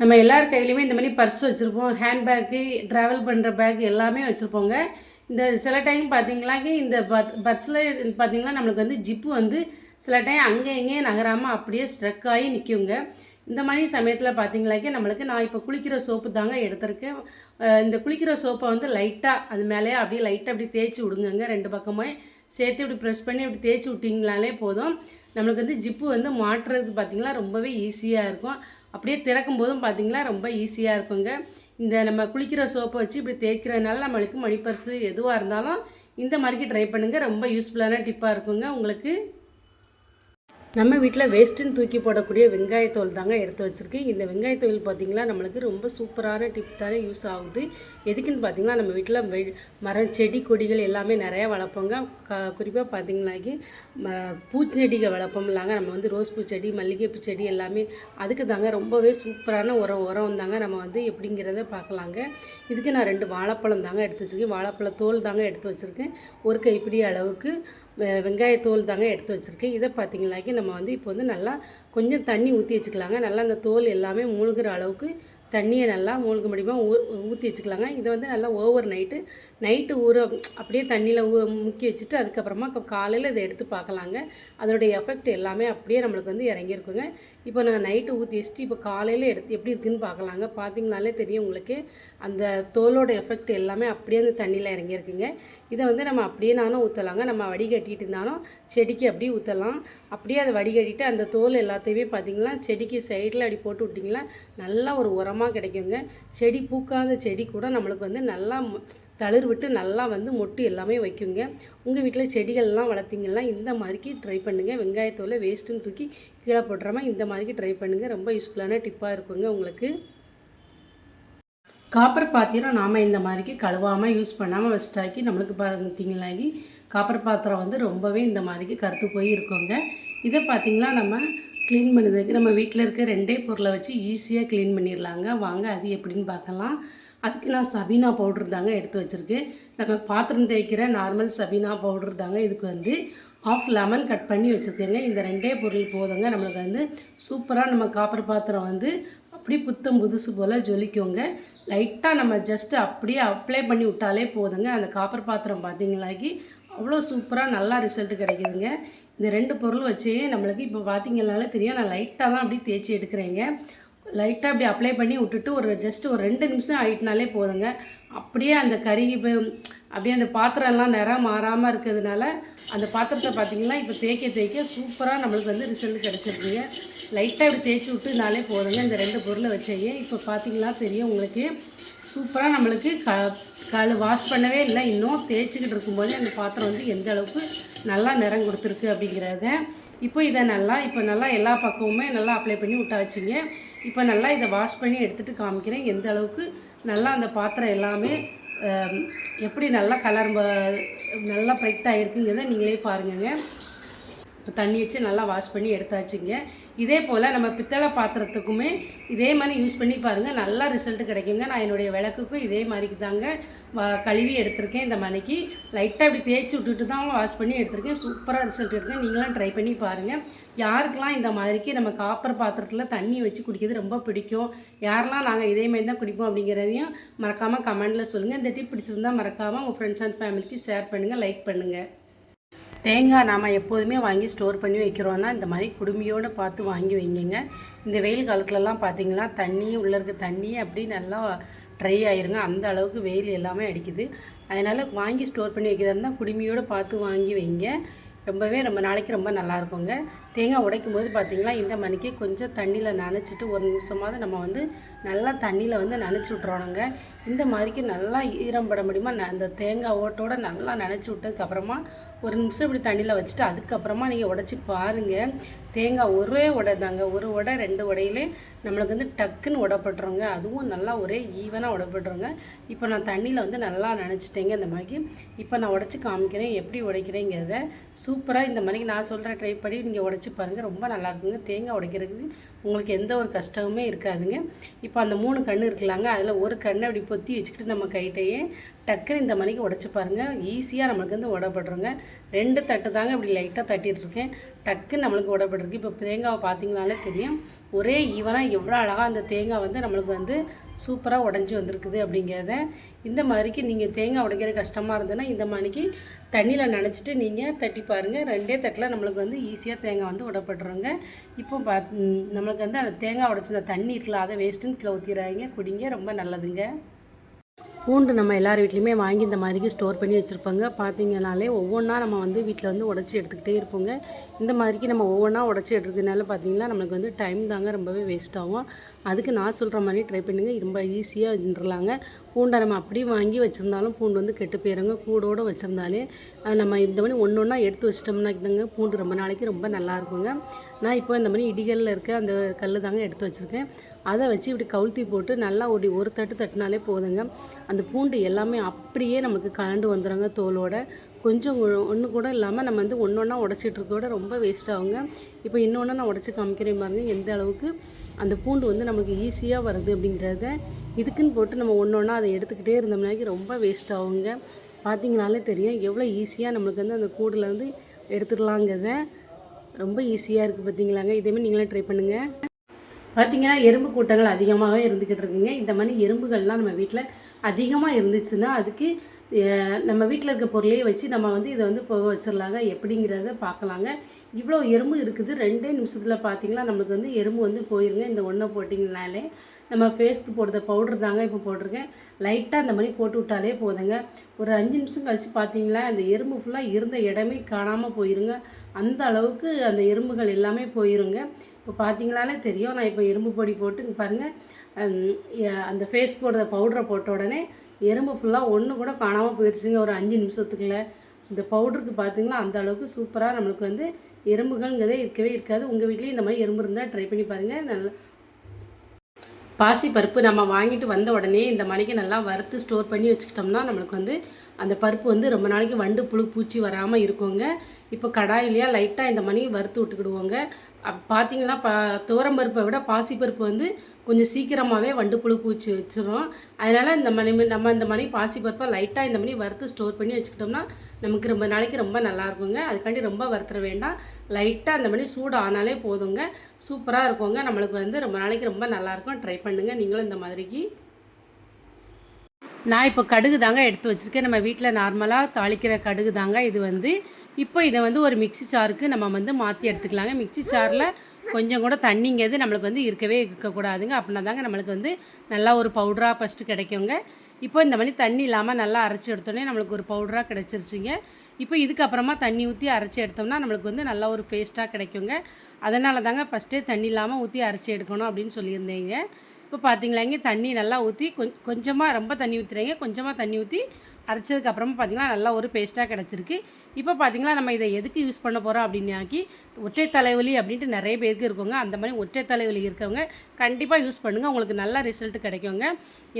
நம்ம எல்லார் கையிலையுமே இந்த மாதிரி பர்ஸ் வச்சுருப்போம். ஹேண்ட்பேக்கு ட்ராவல் பண்ணுற பேக் எல்லாமே வச்சுருப்போங்க. இந்த சில டைம் பார்த்தீங்கன்னாக்கி இந்த பர்ஸில் பார்த்தீங்கன்னா நம்மளுக்கு வந்து ஜிப்பு வந்து சில டைம் அங்கே இங்கேயும் நகராமல் அப்படியே ஸ்ட்ரக் ஆகி நிற்குங்க இந்த மாதிரி சமயத்தில் பார்த்தீங்களாக்கே நம்மளுக்கு நான் இப்போ குளிக்கிற சோப்பு தாங்க எடுத்திருக்கேன். இந்த குளிக்கிற சோப்பை வந்து லைட்டாக அது மேலேயே அப்படியே லைட்டாக அப்படி தேய்ச்சி விடுங்கங்க. ரெண்டு பக்கமே சேர்த்து இப்படி ப்ரெஸ் பண்ணி இப்படி தேய்ச்சி விட்டிங்களாலே போதும். நம்மளுக்கு வந்து ஜிப்பு வந்து மாட்டுறதுக்கு பார்த்திங்கன்னா ரொம்பவே ஈஸியாக இருக்கும். அப்படியே திறக்கும் போதும் பார்த்திங்கன்னா ரொம்ப ஈஸியாக இருக்குங்க. இந்த நம்ம குளிக்கிற சோப்பை வச்சு இப்படி தேய்க்கிறதுனால நம்மளுக்கு மணி பர்ஸு எதுவாக இருந்தாலும் இந்த மாதிரிக்கு ட்ரை பண்ணுங்கள் ரொம்ப யூஸ்ஃபுல்லான டிப்பாக இருக்குங்க. உங்களுக்கு நம்ம வீட்டில் வேஸ்ட்டுன்னு தூக்கி போடக்கூடிய வெங்காயத்தோல் தாங்க எடுத்து வச்சுருக்கேன் இந்த வெங்காயத்தோல் பார்த்திங்கன்னா நம்மளுக்கு ரொம்ப சூப்பரான டிப் தானே யூஸ் ஆகுது. எதுக்குன்னு பார்த்தீங்கன்னா நம்ம வீட்டில் வெ மரம் செடி கொடிகள் எல்லாமே நிறையா வளர்ப்போங்க. க குறிப்பாக பார்த்திங்கனாக்கி ம பூச்செடிகள் வளர்ப்போம்லாங்க. நம்ம வந்து ரோஸ் பூ செடி மல்லிகைப்பூ செடி எல்லாமே அதுக்கு தாங்க ரொம்பவே சூப்பரான உரம் உரம் தாங்க நம்ம வந்து எப்படிங்கிறத பார்க்கலாங்க இதுக்கு நான் ரெண்டு வாழைப்பழம் தாங்க எடுத்து வச்சுருக்கேன். வாழைப்பழ தோல் தாங்க எடுத்து வச்சுருக்கேன். ஒரு கைப்பிடி அளவுக்கு. வெங்காயத்தோல் தாங்க எடுத்து வச்சுருக்கேன். இதை பார்த்தீங்கன்னாக்கி நம்ம வந்து இப்போ வந்து நல்லா கொஞ்சம் தண்ணி ஊற்றி வச்சுக்கலாங்க. நல்லா அந்த தோல் எல்லாமே மூழ்கிற அளவுக்கு தண்ணியை நல்லா மூழ்க முடியுமா ஊ ஊற்றி வச்சுக்கலாங்க. இதை வந்து நல்லா ஓவர் நைட்டு நைட்டு ஊற அப்படியே தண்ணியில் ஊ முக்கி வச்சுட்டு அதுக்கப்புறமா காலையில் இதை எடுத்து பார்க்கலாங்க. அதோடைய எஃபெக்ட் எல்லாமே அப்படியே நம்மளுக்கு வந்து இறங்கியிருக்குங்க. இப்போ நான் நைட்டு ஊற்றி வச்சுட்டு இப்போ காலையில் எடுத்து எப்படி இருக்குன்னு பார்க்கலாங்க. பார்த்தீங்கனாலே தெரியும் உங்களுக்கு. அந்த தோலோட எஃபெக்ட் எல்லாமே அப்படியே அந்த தண்ணியில் இறங்கியிருக்குங்க. இதை வந்து நம்ம அப்படியே நானும் ஊற்றலாங்க நம்ம வடிகட்டிட்டு இருந்தாலும் செடிக்கு அப்படியே ஊற்றலாம் அப்படியே அதை வடிகட்டிட்டு அந்த தோல் எல்லாத்தையுமே பார்த்தீங்கன்னா செடிக்கு சைடில் அப்படி போட்டு விட்டிங்கன்னா நல்லா ஒரு உரமாக கிடைக்குங்க. செடி பூக்காத செடி கூட நம்மளுக்கு வந்து நல்லா தளிர் விட்டு நல்லா வந்து மொட்டு எல்லாமே வைக்குங்க. உங்கள் வீட்டில் செடிகள்லாம் வளர்த்தீங்கன்னா இந்த மாதிரிக்கு ட்ரை பண்ணுங்கள் வெங்காயத்தோலை வேஸ்ட்டுன்னு தூக்கி கீழே போட்டுறாம இந்த மாதிரிக்கு ட்ரை பண்ணுங்கள் ரொம்ப யூஸ்ஃபுல்லான டிப்பாக இருக்குங்க உங்களுக்கு. காப்பர் பாத்திரம் நாம் இந்த மாதிரிக்கு கழுவாமல் யூஸ் பண்ணாமல் வெஸ்டாக்கி நம்மளுக்கு பார்த்தீங்களாகி காப்பர் பாத்திரம் வந்து ரொம்பவே இந்த மாதிரிக்கு கருத்து போய் இருக்குங்க இதை பார்த்திங்கன்னா நம்ம க்ளீன் பண்ணுறதுக்கு நம்ம வீட்டில் இருக்க ரெண்டே பொருளை வச்சு ஈஸியாக க்ளீன் பண்ணிடலாங்க. வாங்க அது எப்படின்னு பார்க்கலாம். அதுக்கு நான் சபீனா பவுடர் தாங்க எடுத்து வச்சுருக்கேன் நம்ம பாத்திரம் தேய்க்கிற நார்மல் சபீனா பவுடர் தாங்க இதுக்கு வந்து ஆஃப் லெமன் கட் பண்ணி வச்சுருக்கேங்க. இந்த ரெண்டே பொருள் போதுங்க. நம்மளுக்கு வந்து சூப்பராக நம்ம காப்பர் பாத்திரம் வந்து அப்படியே புத்தம் புதுசு போல் ஜொலிக்குங்க. லைட்டாக நம்ம ஜஸ்ட்டு அப்படியே அப்ளை பண்ணி விட்டாலே போதுங்க. அந்த காப்பர் பாத்திரம் பார்த்தீங்களாக்கி அவ்வளோ சூப்பராக நல்லா ரிசல்ட் கிடைக்குதுங்க. இந்த ரெண்டு பொருள் வச்சே நம்மளுக்கு இப்போ பார்த்திங்கனால தெரியும். நான் லைட்டாக தான் அப்படியே தேய்ச்சி எடுக்கிறேங்க. லைட்டாக அப்படி அப்ளை பண்ணி விட்டுட்டு ஒரு ஜஸ்ட் ஒரு ரெண்டு நிமிஷம் ஆயிட்டுனாலே போதுங்க. அப்படியே அந்த கருகி அப்படியே அந்த பாத்திரம்லாம் நிறம் மாறாமல் இருக்கிறதுனால அந்த பாத்திரத்தை பார்த்தீங்கன்னா இப்போ தேய்க்க தேய்க்க சூப்பராக நம்மளுக்கு வந்து ரிசல்ட் கிடச்சிருக்குங்க. லைட்டாக இப்படி தேய்ச்சி விட்டுனாலே போதுங்க. இந்த ரெண்டு பொருளை வச்சேயே இப்போ பார்த்தீங்கன்னா தெரியும் உங்களுக்கு. சூப்பராக நம்மளுக்கு க கால் வாஷ் பண்ணவே இல்லை. இன்னும் தேய்ச்சிக்கிட்டு இருக்கும்போது அந்த பாத்திரம் வந்து எந்த அளவுக்கு நல்லா நிறம் கொடுத்துருக்கு அப்படிங்கிறத இப்போ இதை நல்லா இப்போ நல்லா எல்லா பக்கமுமே நல்லா அப்ளை பண்ணி விட்டாச்சுங்க இப்போ நல்லா இதை வாஷ் பண்ணி எடுத்துகிட்டு காமிக்கிறேன். எந்த அளவுக்கு நல்லா அந்த பாத்திரம் எல்லாமே எப்படி நல்லா கலர் நல்லா பிரைட் ஆகிருக்குங்கிறத நீங்களே பாருங்கங்க. இப்போ தண்ணி வச்சு நல்லா வாஷ் பண்ணி எடுத்தாச்சுங்க. இதே போல் நம்ம பித்தளை பாத்திரத்துக்குமே இதே மாதிரி யூஸ் பண்ணி பாருங்கள் நல்லா ரிசல்ட் கிடைக்குங்க. நான் என்னுடைய விளக்குக்கும் இதே மாதிரிக்கு தாங்க கழுவி எடுத்திருக்கேன் இந்த மலைக்கு லைட்டாக இப்படி தேய்ச்சி விட்டுட்டு தான் வாஷ் பண்ணி எடுத்திருக்கேன். சூப்பராக ரிசல்ட் இருக்குது நீங்களும் ட்ரை பண்ணி பாருங்கள் யாருக்கெல்லாம் இந்த மாதிரிக்கு நம்ம காப்பர் பாத்திரத்தில் தண்ணி வச்சு குடிக்கிறது ரொம்ப பிடிக்கும்? யாரெல்லாம் நாங்கள் இதே மாதிரி தான் குடிப்போம் அப்படிங்கிறதையும் மறக்காமல் கமெண்டில் சொல்லுங்கள் இந்த டிப் பிடிச்சிருந்தா மறக்காமல் உங்கள் ஃப்ரெண்ட்ஸ் அண்ட் ஃபேமிலிக்கு ஷேர் பண்ணுங்கள் லைக் பண்ணுங்கள் தேங்காய் நாம் எப்போதுமே வாங்கி ஸ்டோர் பண்ணி வைக்கிறோன்னா இந்த மாதிரி குடுமையோடு பார்த்து வாங்கி வைங்க இந்த வெயில் காலத்துலலாம் பார்த்தீங்கன்னா தண்ணி உள்ளே இருக்க தண்ணி அப்படி நல்லா ட்ரை ஆயிருங்க. அந்த அளவுக்கு வெயில் எல்லாமே அடிக்குது. அதனால் வாங்கி ஸ்டோர் பண்ணி வைக்கிறதா இருந்தால் குடுமையோடு பார்த்து வாங்கி வைங்க. ரொம்பவே ரொம்ப நாளைக்கு ரொம்ப நல்லா இருக்குங்க. தேங்காய் உடைக்கும் போது பார்த்திங்கன்னா இந்த மணிக்கு கொஞ்சம் தண்ணியில் நனைச்சிட்டு ஒரு நிமிஷமாவது நம்ம வந்து நல்லா தண்ணியில் வந்து நனைச்சி விட்றோணுங்க இந்த மாதிரிக்கு நல்லா ஈரம் பட முடியுமா? அந்த தேங்காய் ஓட்டோட நல்லா நனைச்சி விட்டதுக்கப்புறமா ஒரு நிமிஷம் இப்படி தண்ணியில் வச்சுட்டு அதுக்கப்புறமா நீங்கள் உடச்சி பாருங்கள் தேங்காய் ஒரே உடை தாங்க. ஒரு உடை ரெண்டு உடையிலே நம்மளுக்கு வந்து டக்குன்னு உடப்பட்டுருங்க. அதுவும் நல்லா ஒரே ஈவனாக உடப்பட்டுருங்க. இப்போ நான் தண்ணியில் வந்து நல்லா நினச்சிட்டேங்க இந்த மாதிரி. இப்போ நான் உடச்சி காமிக்கிறேன். எப்படி உடைக்கிறேங்கிறத சூப்பராக இந்த மாதிரி நான் சொல்கிற ட்ரை பண்ணி நீங்கள் உடச்சி பாருங்கள் ரொம்ப நல்லா இருக்குங்க. தேங்காய் உடைக்கிறதுக்கு உங்களுக்கு எந்த ஒரு கஷ்டமுமே இருக்காதுங்க. இப்போ அந்த மூணு கன்று இருக்கலாங்க. அதில் ஒரு கண்ணை அப்படி பொத்தி வச்சுக்கிட்டு நம்ம கைட்டையே டக்குன்னு இந்த மணிக்கு உடச்சி பாருங்கள் ஈஸியாக நம்மளுக்கு வந்து உடப்படுறோங்க ரெண்டு தட்டு தாங்க இப்படி லைட்டாக தட்டிட்டு இருக்கேன். டக்குன்னு நம்மளுக்கு உடப்பட்டிருக்கு இப்போ தேங்காவை பார்த்தீங்கனாலே தெரியும். ஒரே ஈவனாக எவ்வளோ அழகாக அந்த தேங்காய் வந்து நம்மளுக்கு வந்து சூப்பராக உடஞ்சி வந்திருக்குது அப்படிங்கிறத இந்த மாதிரிக்கு நீங்கள் தேங்காய் உடைக்கிற கஷ்டமாக இருந்ததுன்னா இந்த மாதிரிக்கு தண்ணியில் நினச்சிட்டு நீங்கள் தட்டி பாருங்கள் ரெண்டே தட்டில் நம்மளுக்கு வந்து ஈஸியாக தேங்காய் வந்து உடப்பட்டுருங்க இப்போ பா நம்மளுக்கு வந்து அந்த தேங்காய் உடைச்ச தண்ணி இருக்குல்ல அதை வேஸ்ட்டுன்னு கீழே ஊற்றிடுறாங்க குடிங்க. ரொம்ப நல்லதுங்க. பூண்டு நம்ம எல்லார் வீட்லேயுமே வாங்கி இந்த மாதிரி ஸ்டோர் பண்ணி வச்சுருப்பாங்க. பார்த்தீங்கனாலே ஒவ்வொன்றா நம்ம வந்து வீட்டில் வந்து உடச்சி எடுத்துக்கிட்டே இருப்போங்க. இந்த மாதிரிக்கு நம்ம ஒவ்வொன்றா உடச்சி எடுத்துக்கிறதுனால பார்த்தீங்கன்னா நம்மளுக்கு வந்து டைம் தாங்க ரொம்பவே வேஸ்ட் ஆகும். அதுக்கு நான் சொல்கிற மாதிரி ட்ரை பண்ணுங்கள் ரொம்ப ஈஸியாக வந்துடலாங்க பூண்டை நம்ம அப்படியே வாங்கி வச்சுருந்தாலும் பூண்டு வந்து கெட்டு போயிடுங்க கூடோடு வச்சுருந்தாலே நம்ம இந்த மாதிரி ஒன்று ஒன்றா எடுத்து வச்சிட்டோம்னா பூண்டு ரொம்ப நாளைக்கு ரொம்ப நல்லா இருக்குங்க. நான் இப்போ இந்த மாதிரி இடிகளில் இருக்க அந்த கல் தாங்க எடுத்து வச்சுருக்கேன். அதை வச்சு இப்படி கவுழ்த்தி போட்டு நல்லா ஒரு ஒரு தட்டு தட்டினாலே போதுங்க. அந்த பூண்டு எல்லாமே அப்படியே நமக்கு கலண்டு வந்துடுங்க தோலோட. கொஞ்சம் ஒன்று கூட இல்லாமல் நம்ம வந்து ஒன்று ஒன்றா உடச்சிட்டு இருக்க ரொம்ப வேஸ்ட் ஆகுங்க. இப்போ இன்னொன்று நான் உடச்சி காமிக்கிறேன் பாருங்கள் எந்த அளவுக்கு அந்த பூண்டு வந்து நமக்கு ஈஸியாக வருது அப்படிங்கிறத இதுக்குன்னு போட்டு நம்ம ஒன்று ஒன்றா அதை எடுத்துக்கிட்டே இருந்தோம்னாக்கி ரொம்ப வேஸ்ட் ஆகுங்க. பார்த்தீங்கனாலே தெரியும் எவ்வளோ ஈஸியாக நம்மளுக்கு வந்து அந்த கூடில் வந்து எடுத்துடலாங்கிறத ரொம்ப ஈஸியாக இருக்குது பார்த்தீங்களாங்க இதேமாதிரி நீங்களே ட்ரை பண்ணுங்கள் பார்த்தீங்கன்னா எறும்பு கூட்டங்கள் அதிகமாகவே இருந்துக்கிட்டு இருக்குங்க. இந்த மாதிரி எறும்புகள்லாம் நம்ம வீட்டில் அதிகமாக இருந்துச்சுன்னா அதுக்கு நம்ம வீட்டில் இருக்க பொருளையே வச்சு நம்ம வந்து இதை வந்து போக வச்சிடலாங்க. எப்படிங்கிறத பார்க்கலாங்க. இவ்வளோ எறும்பு இருக்குது. ரெண்டே நிமிஷத்தில் பார்த்தீங்கன்னா நம்மளுக்கு வந்து எறும்பு வந்து போயிருங்க. இந்த ஒன்றை போட்டிங்கனாலே நம்ம ஃபேஸ்க்கு போடுற பவுடர் தாங்க இப்போ போட்டிருக்கேன். லைட்டாக அந்த மாதிரி போட்டு விட்டாலே போதுங்க. ஒரு அஞ்சு நிமிஷம் கழித்து பார்த்தீங்களா அந்த எறும்பு ஃபுல்லாக இருந்த இடமே காணாமல் போயிருங்க. அந்த அளவுக்கு அந்த எறும்புகள் எல்லாமே போயிருங்க. இப்போ பார்த்தீங்களாலே தெரியும். நான் இப்போ எறும்பு பொடி போட்டு பாருங்கள் அந்த ஃபேஸ் போடுற பவுடரை போட்ட உடனே எறும்பு ஃபுல்லாக ஒன்று கூட காணாமல் போயிடுச்சுங்க ஒரு அஞ்சு நிமிஷத்துக்குள்ள. இந்த பவுடருக்கு பார்த்தீங்கன்னா அந்த அளவுக்கு சூப்பராக நம்மளுக்கு வந்து எறும்புகள்ங்கிறதே இருக்கவே இருக்காது. உங்கள் வீட்லேயும் இந்த மாதிரி எறும்பு இருந்தால் ட்ரை பண்ணி பாருங்கள் நல்ல பாசி பருப்பு நம்ம வாங்கிட்டு வந்த உடனே இந்த மணிக்கு நல்லா வறுத்து ஸ்டோர் பண்ணி வச்சுக்கிட்டோம்னா நம்மளுக்கு வந்து அந்த பருப்பு வந்து ரொம்ப நாளைக்கு வண்டு புழு பூச்சி வராமல் இருக்குங்க. இப்போ கடாயிலையாக லைட்டாக இந்த மணி வறுத்து விட்டுக்கிடுவோங்க. அப் பார்த்தீங்கன்னா பா துவரம்பருப்பை விட பாசிப்பருப்பு வந்து கொஞ்சம் சீக்கிரமாகவே வண்டு புழு பூச்சி வச்சிடும் அதனால் இந்த மணி நம்ம இந்த மணி பாசிப்பருப்பை லைட்டாக இந்த மணி வறுத்து ஸ்டோர் பண்ணி வச்சுக்கிட்டோம்னா நமக்கு ரொம்ப நாளைக்கு ரொம்ப நல்லா இருக்குங்க. அதுக்காண்டி ரொம்ப வறுத்துற வேண்டாம். லைட்டாக அந்த மணி சூடு ஆனாலே போதுங்க. சூப்பராக இருக்குங்க. நம்மளுக்கு வந்து ரொம்ப நாளைக்கு ரொம்ப நல்லாயிருக்கும் ட்ரை பண்ணுங்கள் நீங்களும் இந்த மாதிரிக்கு. நான் இப்போ கடுகு தாங்க எடுத்து வச்சுருக்கேன். நம்ம வீட்டில் நார்மலாக தாளிக்கிற கடுகு தாங்க இது வந்து. இப்போ இதை வந்து ஒரு மிக்ஸி சாருக்கு நம்ம வந்து மாற்றி எடுத்துக்கலாங்க. மிக்ஸி சாரில் கொஞ்சம் கூட தண்ணிங்கிறது நம்மளுக்கு வந்து இருக்கவே இருக்கக்கூடாதுங்க. அப்படின்னா தாங்க நம்மளுக்கு வந்து நல்லா ஒரு பவுடராக ஃபஸ்ட்டு கிடைக்குங்க. இப்போ இந்த மாதிரி தண்ணி இல்லாமல் நல்லா அரைச்சி எடுத்தோடனே நம்மளுக்கு ஒரு பவுடராக கிடச்சிருச்சிங்க. இப்போ இதுக்கப்புறமா தண்ணி ஊற்றி அரைச்சி எடுத்தோம்னா நம்மளுக்கு வந்து நல்லா ஒரு பேஸ்ட்டாக கிடைக்குங்க. அதனால தாங்க ஃபஸ்ட்டே தண்ணி இல்லாமல் ஊற்றி அரைச்சி எடுக்கணும் அப்படின்னு சொல்லியிருந்தேங்க. இப்போ பார்த்தீங்களாங்க தண்ணி நல்லா ஊற்றி கொஞ்சமாக ரொம்ப தண்ணி ஊற்றுறீங்க கொஞ்சமாக தண்ணி ஊற்றி அரைச்சதுக்கப்புறமா பார்த்தீங்கன்னா நல்லா ஒரு பேஸ்ட்டாக கிடச்சிருக்கு. இப்போ பார்த்தீங்களா நம்ம இதை எதுக்கு யூஸ் பண்ண போகிறோம் அப்படின்னாக்கி ஒற்றை தலைவலி அப்படின்ட்டு நிறைய பேருக்கு இருக்குங்க. அந்த மாதிரி ஒற்றை தலைவலி இருக்கவங்க கண்டிப்பாக யூஸ் பண்ணுங்கள் உங்களுக்கு நல்ல ரிசல்ட் கிடைக்குங்க.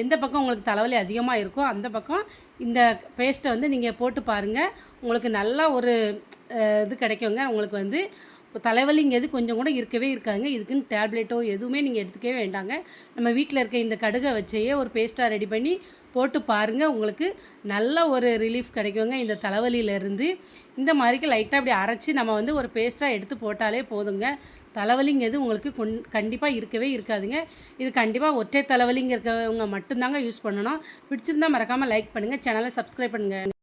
எந்த பக்கம் உங்களுக்கு தலைவலி அதிகமாக இருக்கோ அந்த பக்கம் இந்த பேஸ்ட்டை வந்து நீங்கள் போட்டு பாருங்கள் உங்களுக்கு நல்லா ஒரு இது கிடைக்குங்க. உங்களுக்கு வந்து தலைவலிங்கிறது கொஞ்சம் கூட இருக்கவே இருக்காங்க இதுக்குன்னு டேப்லெட்டோ எதுவுமே நீங்கள் எடுத்துக்கவே வேண்டாங்க. நம்ம வீட்டில் இருக்க இந்த கடுகை வச்சையே ஒரு பேஸ்ட்டாக ரெடி பண்ணி போட்டு பாருங்கள் உங்களுக்கு நல்ல ஒரு ரிலீஃப் கிடைக்குங்க. இந்த தலைவலியிலேருந்து இந்த மாதிரிக்கு லைட்டாக அப்படி அரைச்சி நம்ம வந்து ஒரு பேஸ்ட்டாக எடுத்து போட்டாலே போதுங்க. தலைவலிங்கிறது உங்களுக்கு கொண் கண்டிப்பாக இருக்கவே இருக்காதுங்க. இது கண்டிப்பாக ஒற்றை தலைவலிங்க இருக்கவங்க மட்டும்தாங்க யூஸ் பண்ணணும். பிடிச்சிருந்தா மறக்காமல் லைக் பண்ணுங்கள் சேனலை சப்ஸ்கிரைப் பண்ணுங்கள்